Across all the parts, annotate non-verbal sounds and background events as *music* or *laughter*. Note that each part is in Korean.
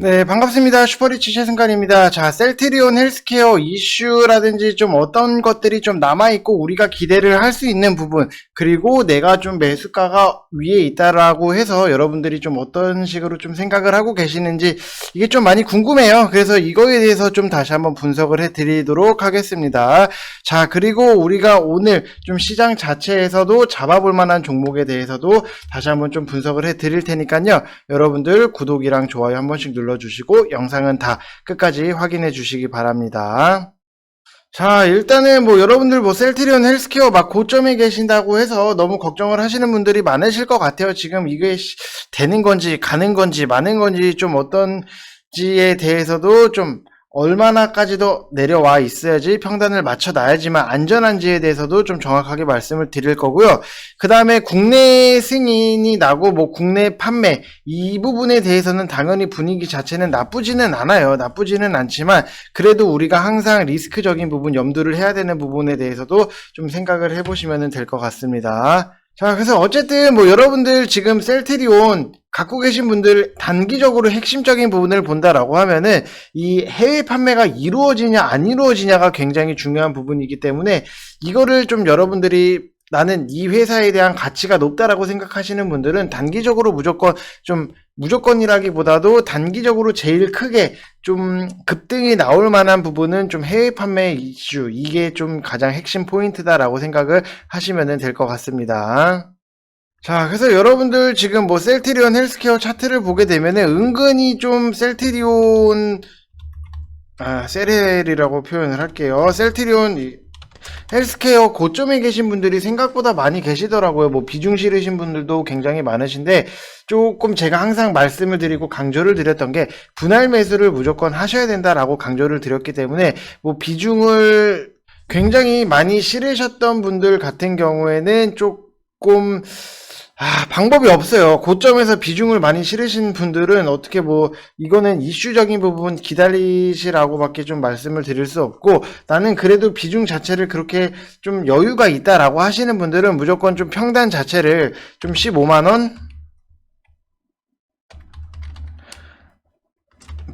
네, 반갑습니다. 슈퍼리치 최승관입니다. 자, 셀트리온 헬스케어 이슈라든지 좀 어떤 것들이 좀 남아있고 우리가 기대를 할 수 있는 부분, 그리고 내가 좀 매수가가 위에 있다라고 해서 여러분들이 좀 어떤 식으로 좀 생각을 하고 계시는지 이게 좀 많이 궁금해요. 그래서 이거에 대해서 좀 다시 한번 분석을 해 드리도록 하겠습니다. 자, 그리고 우리가 오늘 좀 시장 자체에서도 잡아볼 만한 종목에 대해서도 다시 한번 좀 분석을 해 드릴 테니까요. 여러분들 구독이랑 좋아요 한 번씩 눌러 주시고 영상은 다 끝까지 확인해 주시기 바랍니다. 자, 일단은 뭐 여러분들 뭐 셀트리온 헬스케어 막 고점에 계신다고 해서 너무 걱정을 하시는 분들이 많으실 것 같아요. 지금 이게 시- 되는 건지 가는 건지 많은 건지 좀 어떤지에 대해서도 좀 얼마나까지도 내려와 있어야지 평단을 맞춰 놔야지만 안전한지에 대해서도 좀 정확하게 말씀을 드릴 거고요. 그 다음에 국내 승인이 나고 뭐 국내 판매 이 부분에 대해서는 당연히 분위기 자체는 나쁘지는 않아요. 나쁘지는 않지만 그래도 우리가 항상 리스크적인 부분 염두를 해야 되는 부분에 대해서도 좀 생각을 해보시면 될 것 같습니다. 자, 그래서 어쨌든 뭐 여러분들 지금 셀트리온 갖고 계신 분들 단기적으로 핵심적인 부분을 본다라고 하면은 이 해외 판매가 이루어지냐 안 이루어지냐가 굉장히 중요한 부분이기 때문에 이거를 좀 여러분들이 나는 이 회사에 대한 가치가 높다라고 생각하시는 분들은 단기적으로 무조건 좀 무조건이라기보다도 단기적으로 제일 크게 좀 급등이 나올 만한 부분은 좀 해외 판매 이슈 이게 좀 가장 핵심 포인트다라고 생각을 하시면 될 것 같습니다. 자, 그래서 여러분들 지금 뭐 셀트리온 헬스케어 차트를 보게 되면은 은근히 좀 셀트리온 아, 셀헬이라고 표현을 할게요. 셀트리온 이- 헬스케어 고점에 계신 분들이 생각보다 많이 계시더라고요. 뭐 비중 실으신 분들도 굉장히 많으신데 조금 제가 항상 말씀을 드리고 강조를 드렸던 게 분할 매수를 무조건 하셔야 된다라고 강조를 드렸기 때문에 뭐 비중을 굉장히 많이 실으셨던 분들 같은 경우에는 조금 아, 방법이 없어요. 고점에서 비중을 많이 실으신 분들은 어떻게 뭐, 이거는 이슈적인 부분 기다리시라고밖에 좀 말씀을 드릴 수 없고, 나는 그래도 비중 자체를 그렇게 좀 여유가 있다라고 하시는 분들은 무조건 좀 평단 자체를 좀 15만원?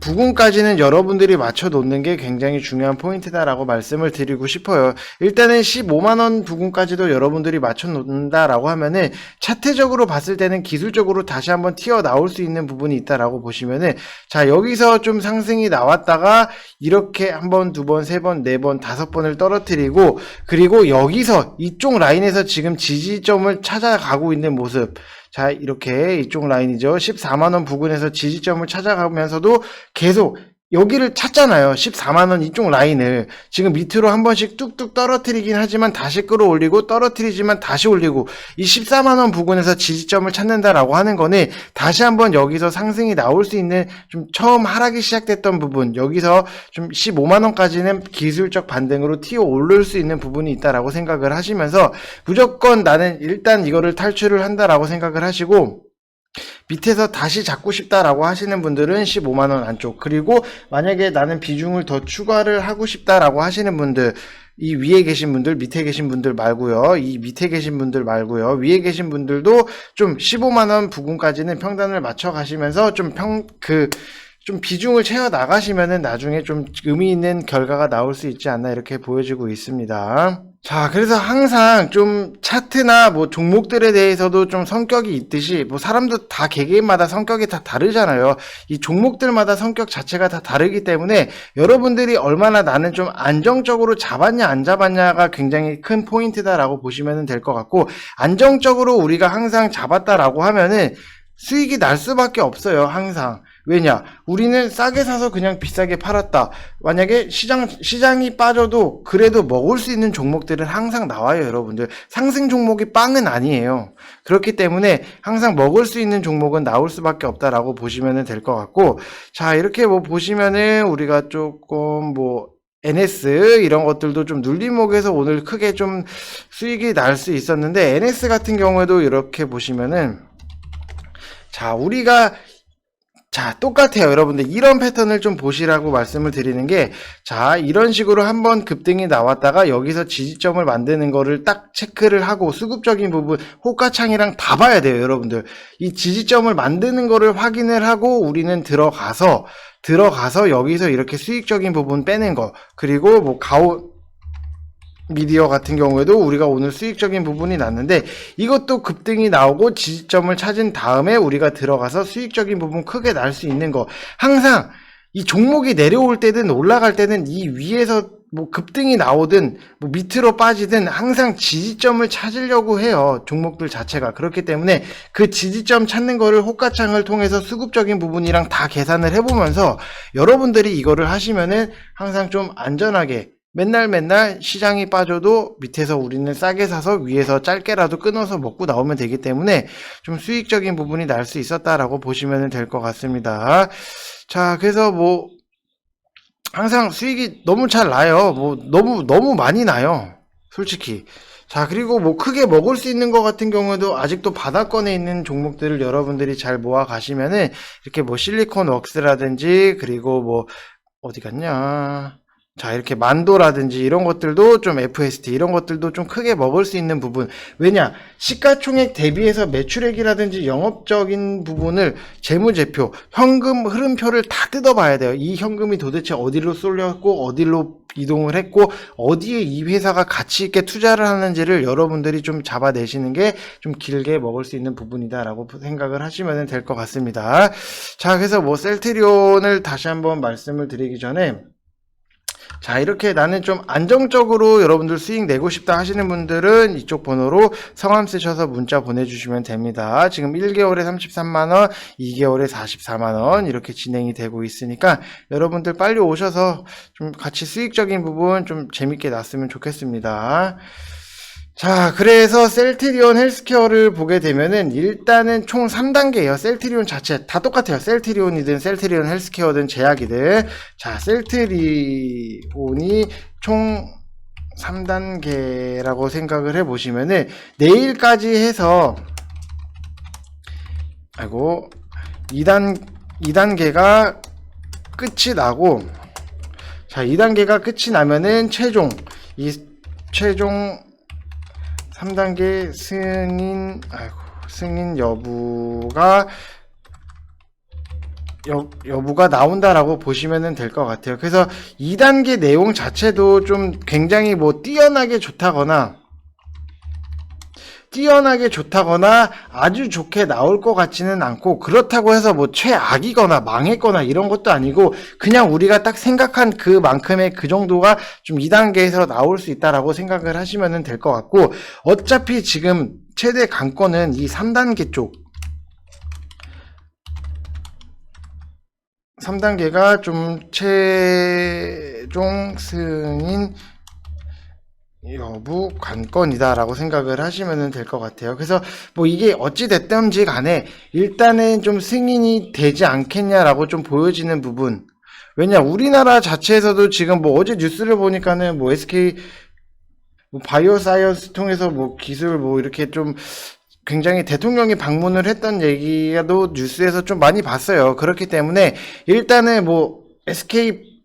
부근까지는 여러분들이 맞춰 놓는 게 굉장히 중요한 포인트다라고 말씀을 드리고 싶어요. 일단은 15만 원 부근까지도 여러분들이 맞춰 놓는다라고 하면은 차트적으로 봤을 때는 기술적으로 다시 한번 튀어 나올 수 있는 부분이 있다라고 보시면은 자, 여기서 좀 상승이 나왔다가 이렇게 한 번, 두 번, 세 번, 네 번, 다섯 번을 떨어뜨리고 그리고 여기서 이쪽 라인에서 지금 지지점을 찾아가고 있는 모습. 자, 이렇게 이쪽 라인이죠. 14만원 부근에서 지지점을 찾아가면서도 계속 여기를 찾잖아요. 14만원 이쪽 라인을. 지금 밑으로 한 번씩 뚝뚝 떨어뜨리긴 하지만 다시 끌어올리고 떨어뜨리지만 다시 올리고 이 14만원 부근에서 지지점을 찾는다라고 하는 거는 다시 한번 여기서 상승이 나올 수 있는 좀 처음 하락이 시작됐던 부분 여기서 좀 15만원까지는 기술적 반등으로 튀어 오를 수 있는 부분이 있다라고 생각을 하시면서 무조건 나는 일단 이거를 탈출을 한다라고 생각을 하시고 밑에서 다시 잡고 싶다라고 하시는 분들은 15만원 안쪽. 그리고 만약에 나는 비중을 더 추가를 하고 싶다라고 하시는 분들 이 위에 계신 분들 밑에 계신 분들 말고요. 이 밑에 계신 분들 말고요. 위에 계신 분들도 좀 15만원 부근까지는 평단을 맞춰 가시면서 좀 평 그 좀 비중을 채워 나가시면은 나중에 좀 의미 있는 결과가 나올 수 있지 않나 이렇게 보여지고 있습니다. 자, 그래서 항상 좀 차트나 뭐 종목들에 대해서도 좀 성격이 있듯이 뭐 사람도 다 개개인마다 성격이 다 다르잖아요. 이 종목들마다 성격 자체가 다 다르기 때문에 여러분들이 얼마나 나는 좀 안정적으로 잡았냐 안 잡았냐가 굉장히 큰 포인트다라고 보시면 될 것 같고 안정적으로 우리가 항상 잡았다라고 하면은 수익이 날 수밖에 없어요, 항상. 왜냐? 우리는 싸게 사서 그냥 비싸게 팔았다. 만약에 시장, 시장이 빠져도 그래도 먹을 수 있는 종목들은 항상 나와요, 여러분들. 상승 종목이 빵은 아니에요. 그렇기 때문에 항상 먹을 수 있는 종목은 나올 수밖에 없다라고 보시면 될 것 같고, 자, 이렇게 뭐 보시면은 우리가 조금 뭐, NS 이런 것들도 좀 눌림목에서 오늘 크게 좀 수익이 날 수 있었는데 NS 같은 경우에도 이렇게 보시면은 자 우리가 자, 똑같아요. 여러분들. 이런 패턴을 좀 보시라고 말씀을 드리는 게, 자, 이런 식으로 한번 급등이 나왔다가 여기서 지지점을 만드는 거를 딱 체크를 하고 수급적인 부분, 호가창이랑 다 봐야 돼요, 여러분들. 이 지지점을 만드는 거를 확인을 하고 우리는 들어가서, 들어가서 여기서 이렇게 수익적인 부분 빼는 거, 그리고 뭐 가오, 미디어 같은 경우에도 우리가 오늘 수익적인 부분이 났는데 이것도 급등이 나오고 지지점을 찾은 다음에 우리가 들어가서 수익적인 부분 크게 날 수 있는 거. 항상 이 종목이 내려올 때든 올라갈 때는 이 위에서 뭐 급등이 나오든 뭐 밑으로 빠지든 항상 지지점을 찾으려고 해요 종목들 자체가. 그렇기 때문에 그 지지점 찾는 거를 호가창을 통해서 수급적인 부분이랑 다 계산을 해보면서 여러분들이 이거를 하시면은 항상 좀 안전하게 맨날 맨날 시장이 빠져도 밑에서 우리는 싸게 사서 위에서 짧게라도 끊어서 먹고 나오면 되기 때문에 좀 수익적인 부분이 날 수 있었다라고 보시면 될 것 같습니다. 자, 그래서 뭐 항상 수익이 너무 잘 나요. 뭐 너무 너무 많이 나요. 솔직히. 자, 그리고 뭐 크게 먹을 수 있는 것 같은 경우에도 아직도 바닥권에 있는 종목들을 여러분들이 잘 모아 가시면은 이렇게 뭐 실리콘 웍스라든지 그리고 뭐 어디 갔냐? 자, 이렇게 만도라든지 이런 것들도 좀 FST 이런 것들도 좀 크게 먹을 수 있는 부분. 왜냐? 시가총액 대비해서 매출액이라든지 영업적인 부분을 재무제표, 현금 흐름표를 다 뜯어봐야 돼요. 이 현금이 도대체 어디로 쏠렸고 어디로 이동을 했고 어디에 이 회사가 가치 있게 투자를 하는지를 여러분들이 좀 잡아내시는 게 좀 길게 먹을 수 있는 부분이다라고 생각을 하시면 될 것 같습니다. 자, 그래서 뭐 셀트리온을 다시 한번 말씀을 드리기 전에 자, 이렇게 나는 좀 안정적으로 여러분들 수익 내고 싶다 하시는 분들은 이쪽 번호로 성함 쓰셔서 문자 보내주시면 됩니다. 지금 1개월에 33만원, 2개월에 44만원 이렇게 진행이 되고 있으니까 여러분들 빨리 오셔서 좀 같이 수익적인 부분 좀 재밌게 났으면 좋겠습니다. 자, 그래서 셀트리온 헬스케어를 보게 되면은 일단은 총 3단계예요. 셀트리온 자체 다 똑같아요. 셀트리온이든 셀트리온 헬스케어든 제약이든 자, 셀트리온이 총 3단계라고 생각을 해 보시면은 내일까지 해서 아이고 2단 2단계가 끝이 나고 자, 2단계가 끝이 나면은 최종 이 최종 3단계 승인, 아이고, 승인 여부가, 여, 여부가 나온다라고 보시면 될 것 같아요. 그래서 2단계 내용 자체도 좀 굉장히 뭐 뛰어나게 좋다거나, 뛰어나게 좋다거나 아주 좋게 나올 것 같지는 않고 그렇다고 해서 뭐 최악이거나 망했거나 이런 것도 아니고 그냥 우리가 딱 생각한 그만큼의 그 정도가 좀 2단계에서 나올 수 있다라고 생각을 하시면 될 것 같고 어차피 지금 최대 강권은 이 3단계 쪽. 3단계가 좀 최종 승인 여부 관건이다라고 생각을 하시면 될 것 같아요. 그래서 뭐 이게 어찌 됐든지 간에 일단은 좀 승인이 되지 않겠냐라고 좀 보여지는 부분. 왜냐 우리나라 자체에서도 지금 뭐 어제 뉴스를 보니까는 뭐 SK 뭐 바이오 사이언스 통해서 뭐 기술 뭐 이렇게 좀 굉장히 대통령이 방문을 했던 얘기도 뉴스에서 좀 많이 봤어요. 그렇기 때문에 일단은 뭐 SK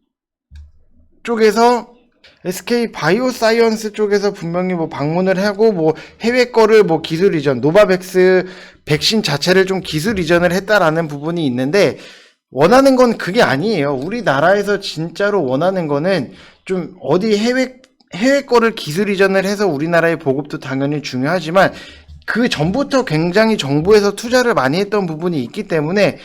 쪽에서 SK 바이오사이언스 쪽에서 분명히 뭐 방문을 하고 뭐 해외 거를 뭐 기술 이전, 노바백스 백신 자체를 좀 기술 이전을 했다라는 부분이 있는데 원하는 건 그게 아니에요. 우리나라에서 진짜로 원하는 거는 좀 어디 해외 해외 거를 기술 이전을 해서 우리나라의 보급도 당연히 중요하지만 그 전부터 굉장히 정부에서 투자를 많이 했던 부분이 있기 때문에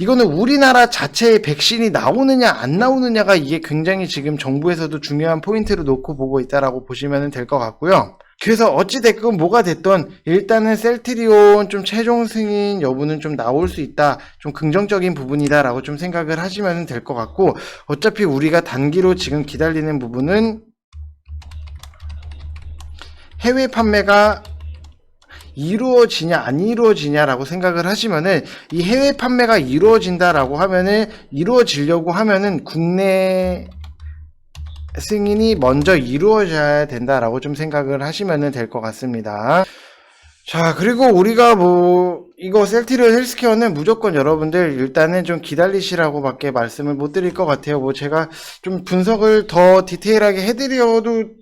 이거는 우리나라 자체의 백신이 나오느냐 안 나오느냐가 이게 굉장히 지금 정부에서도 중요한 포인트로 놓고 보고 있다라고 보시면 될 것 같고요. 그래서 어찌됐건 뭐가 됐던 일단은 셀트리온 좀 최종 승인 여부는 좀 나올 수 있다. 좀 긍정적인 부분이다라고 좀 생각을 하시면 될 것 같고 어차피 우리가 단기로 지금 기다리는 부분은 해외 판매가 이루어지냐 안 이루어지냐라고 생각을 하시면은 이 해외 판매가 이루어진다라고 하면은 이루어지려고 하면은 국내 승인이 먼저 이루어져야 된다라고 좀 생각을 하시면 될 것 같습니다. 자, 그리고 우리가 뭐 이거 셀티리온 헬스케어는 무조건 여러분들 일단은 좀 기다리시라고 밖에 말씀을 못 드릴 것 같아요. 뭐 제가 좀 분석을 더 디테일하게 해드려도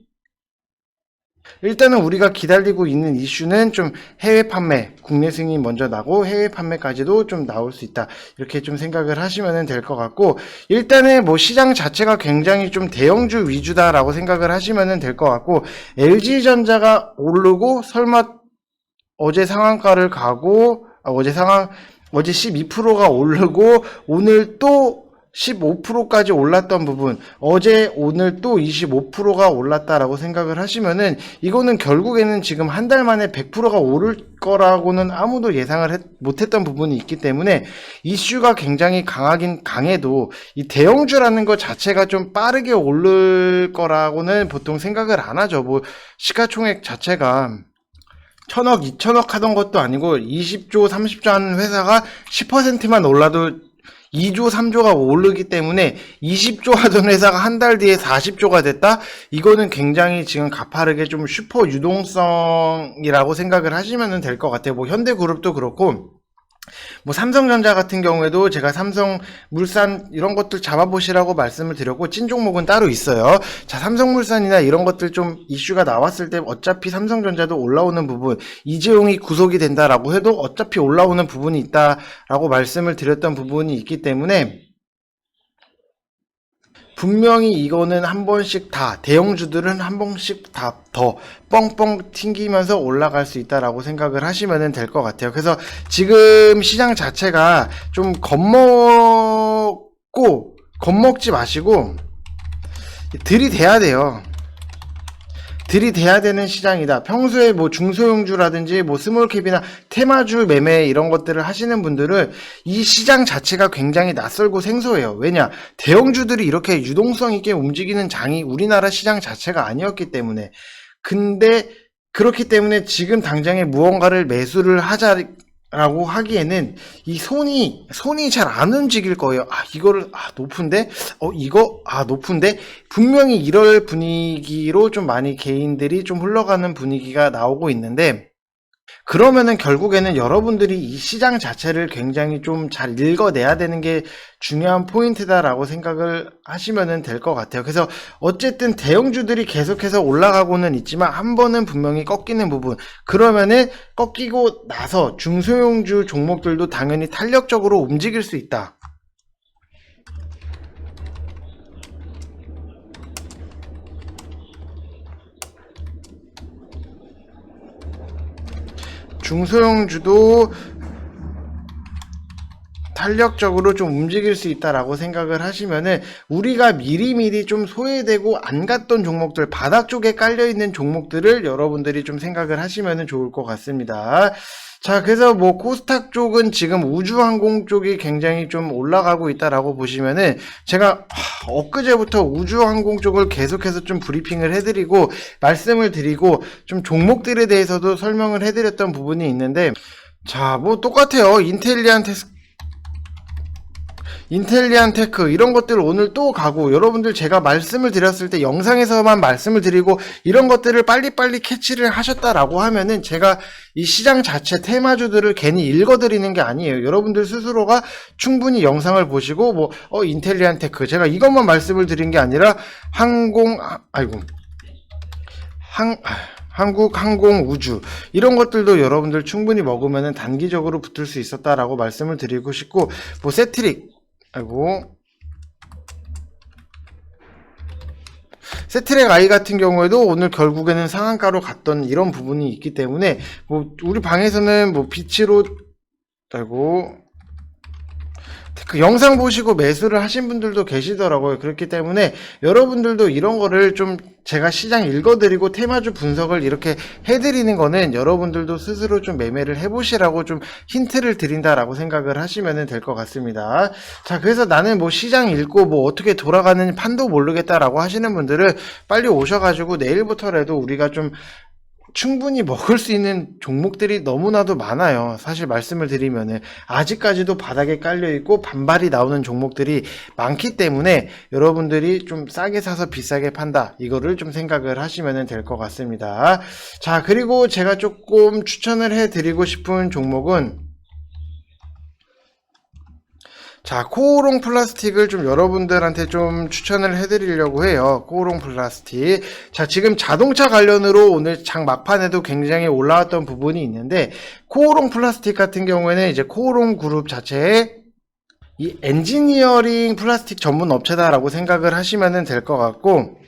일단은 우리가 기다리고 있는 이슈는 좀 해외 판매, 국내 승인이 먼저 나고 해외 판매까지도 좀 나올 수 있다. 이렇게 좀 생각을 하시면 될 것 같고, 일단은 뭐 시장 자체가 굉장히 좀 대형주 위주다라고 생각을 하시면 될 것 같고, LG전자가 오르고 설마 어제 상한가를 가고, 아, 어제 상한, 어제 12%가 오르고, 오늘 또 15%까지 올랐던 부분, 어제 오늘 또 25%가 올랐다라고 생각을 하시면은, 이거는 결국에는 지금 한 달 만에 100%가 오를 거라고는 아무도 예상을 했- 못했던 부분이 있기 때문에, 이슈가 굉장히 강하긴 강해도, 이 대형주라는 것 자체가 좀 빠르게 오를 거라고는 보통 생각을 안 하죠. 뭐, 시가총액 자체가, 천억, 이천억 하던 것도 아니고 20조, 30조 하는 회사가 10%만 올라도 2조, 3조가 오르기 때문에 20조 하던 회사가 한 달 뒤에 40조가 됐다? 이거는 굉장히 지금 가파르게 좀 슈퍼 유동성이라고 생각을 하시면 될 것 같아요. 뭐 현대그룹도 그렇고 뭐 삼성전자 같은 경우에도 제가 삼성 물산 이런 것들 잡아보시라고 말씀을 드렸고 찐 종목은 따로 있어요. 자 삼성물산이나 이런 것들 좀 이슈가 나왔을 때 어차피 삼성전자도 올라오는 부분 이재용이 구속이 된다라고 해도 어차피 올라오는 부분이 있다라고 말씀을 드렸던 부분이 있기 때문에 분명히 이거는 한 번씩 다 대형주들은 한 번씩 다 더 뻥뻥 튕기면서 올라갈 수 있다라고 생각을 하시면 될 것 같아요. 그래서 지금 시장 자체가 좀 겁먹고 겁먹지 마시고 들이대야 돼요. 들이대야 되는 시장이다. 평소에 뭐 중소형주라든지 뭐 스몰캡이나 테마주 매매 이런 것들을 하시는 분들은 이 시장 자체가 굉장히 낯설고 생소해요. 왜냐? 대형주들이 이렇게 유동성 있게 움직이는 장이 우리나라 시장 자체가 아니었기 때문에. 근데 그렇기 때문에 지금 당장에 무언가를 매수를 하자 라고 하기에는 이 손이 손이 잘 안 움직일 거예요. 아 이거를 아 높은데? 어 이거? 아 높은데? 분명히 이럴 분위기로 좀 많이 개인들이 좀 흘러가는 분위기가 나오고 있는데 그러면은 결국에는 여러분들이 이 시장 자체를 굉장히 좀 잘 읽어내야 되는 게 중요한 포인트다라고 생각을 하시면 될것 같아요. 그래서 어쨌든 대형주들이 계속해서 올라가고는 있지만 한 번은 분명히 꺾이는 부분. 그러면은 꺾이고 나서 중소형주 종목들도 당연히 탄력적으로 움직일 수 있다. 중소형주도 탄력적으로 좀 움직일 수 있다라고 생각을 하시면은 우리가 미리미리 좀 소외되고 안 갔던 종목들 바닥 쪽에 깔려 있는 종목들을 여러분들이 좀 생각을 하시면은 좋을 것 같습니다. 자, 그래서 뭐 코스닥 쪽은 지금 우주항공 쪽이 굉장히 좀 올라가고 있다라고 보시면은 제가 하, 엊그제부터 우주항공 쪽을 계속해서 좀 브리핑을 해드리고 말씀을 드리고 좀 종목들에 대해서도 설명을 해드렸던 부분이 있는데 자, 뭐 똑같아요. 인텔리안 테스 인텔리안 테크 이런 것들 오늘 또 가고 여러분들 제가 말씀을 드렸을 때 영상에서만 말씀을 드리고 이런 것들을 빨리빨리 캐치를 하셨다라고 하면은 제가 이 시장 자체 테마주들을 괜히 읽어드리는 게 아니에요. 여러분들 스스로가 충분히 영상을 보시고 뭐 어 인텔리안 테크 제가 이것만 말씀을 드린 게 아니라 항공 아, 아이고 항 아, 한국 항공 우주 이런 것들도 여러분들 충분히 먹으면 단기적으로 붙을 수 있었다라고 말씀을 드리고 싶고 뭐 세트릭 아이고. 세트랙 아이 같은 경우에도 오늘 결국에는 상한가로 갔던 이런 부분이 있기 때문에 뭐 우리 방에서는 뭐 빛으로 아이고 그 영상 보시고 매수를 하신 분들도 계시더라고요. 그렇기 때문에 여러분들도 이런 거를 좀 제가 시장 읽어드리고 테마주 분석을 이렇게 해드리는 거는 여러분들도 스스로 좀 매매를 해보시라고 좀 힌트를 드린다라고 생각을 하시면 될 것 같습니다. 자, 그래서 나는 뭐 시장 읽고 뭐 어떻게 돌아가는 판도 모르겠다라고 하시는 분들은 빨리 오셔가지고 내일부터라도 우리가 좀 충분히 먹을 수 있는 종목들이 너무나도 많아요. 사실 말씀을 드리면은 아직까지도 바닥에 깔려 있고 반발이 나오는 종목들이 많기 때문에 여러분들이 좀 싸게 사서 비싸게 판다. 이거를 좀 생각을 하시면 될 것 같습니다. 자, 그리고 제가 조금 추천을 해 드리고 싶은 종목은 자, 코오롱 플라스틱을 좀 여러분들한테 좀 추천을 해드리려고 해요. 코오롱 플라스틱. 자, 지금 자동차 관련으로 오늘 장 막판에도 굉장히 올라왔던 부분이 있는데, 코오롱 플라스틱 같은 경우에는 이제 코오롱 그룹 자체에 이 엔지니어링 플라스틱 전문 업체다라고 생각을 하시면 될 것 같고,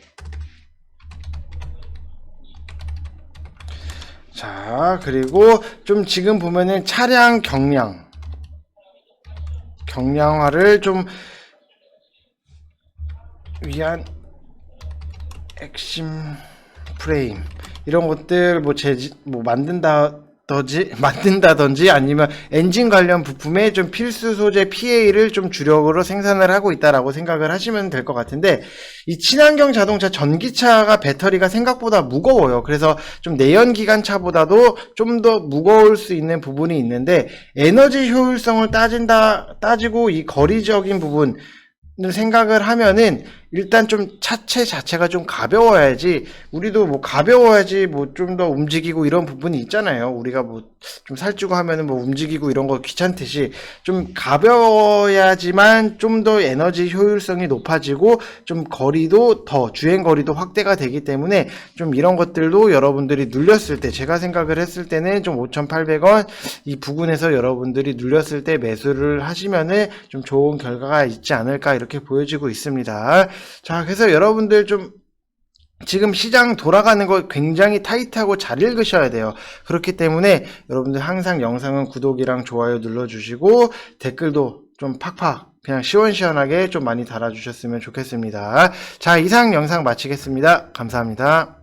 자, 그리고 좀 지금 보면은 차량 경량, 경량화를 좀 위한 핵심 프레임. 이런 것들 뭐 제지 뭐 만든다 든지 *laughs* 만든다든지 아니면 엔진 관련 부품에 좀 필수 소재 PA를 좀 주력으로 생산을 하고 있다라고 생각을 하시면 될 것 같은데 이 친환경 자동차 전기차가 배터리가 생각보다 무거워요. 그래서 좀 내연 기관차보다도 좀 더 무거울 수 있는 부분이 있는데 에너지 효율성을 따진다 따지고 이 거리적인 부분 을 생각을 하면은 일단 좀 차체 자체가 좀 가벼워야지 우리도 뭐 가벼워야지 뭐 좀 더 움직이고 이런 부분이 있잖아요. 우리가 뭐 좀 살찌고 하면은 뭐 움직이고 이런 거 귀찮듯이 좀 가벼워야지만 좀 더 에너지 효율성이 높아지고 좀 거리도 더 주행 거리도 확대가 되기 때문에 좀 이런 것들도 여러분들이 눌렸을 때 제가 생각을 했을 때는 좀 5,800원 이 부근에서 여러분들이 눌렸을 때 매수를 하시면은 좀 좋은 결과가 있지 않을까 이렇게 보여지고 있습니다. 자, 그래서 여러분들 좀 지금 시장 돌아가는 거 굉장히 타이트하고 잘 읽으셔야 돼요. 그렇기 때문에 여러분들 항상 영상은 구독이랑 좋아요 눌러주시고 댓글도 좀 팍팍 그냥 시원시원하게 좀 많이 달아주셨으면 좋겠습니다. 자, 이상 영상 마치겠습니다. 감사합니다.